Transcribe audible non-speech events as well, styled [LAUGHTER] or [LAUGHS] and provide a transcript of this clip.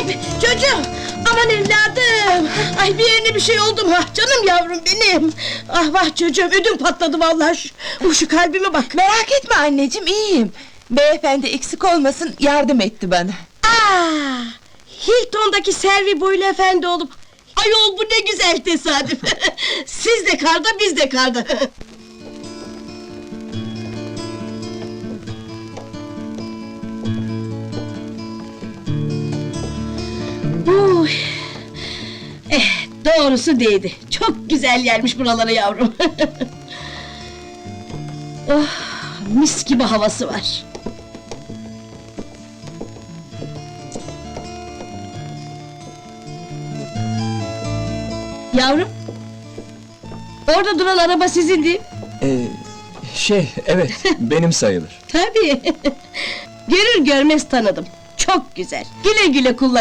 Zeynep çocuğum aman evladım. Ay bir yerine bir şey oldu mu? Ah, Canım yavrum benim. Ah vah çocuğum ödüm patladı vallahi. Şu, uh, şu kalbime bak. Merak etme anneciğim iyiyim. Beyefendi eksik olmasın yardım etti bana. Aa, Hilton'daki Selvi boylu efendi olup Ayol bu ne güzel tesadüf. [LAUGHS] Siz de karda biz de karda. Uy. Eh, doğrusu değdi. Çok güzel yermiş buraları yavrum. [LAUGHS] oh, mis gibi havası var. Yavrum. Orada duran araba sizin değil. mi? Ee, şey, evet, [LAUGHS] benim sayılır. Tabii. [LAUGHS] Görür görmez tanıdım. Çok güzel. Güle güle kullan.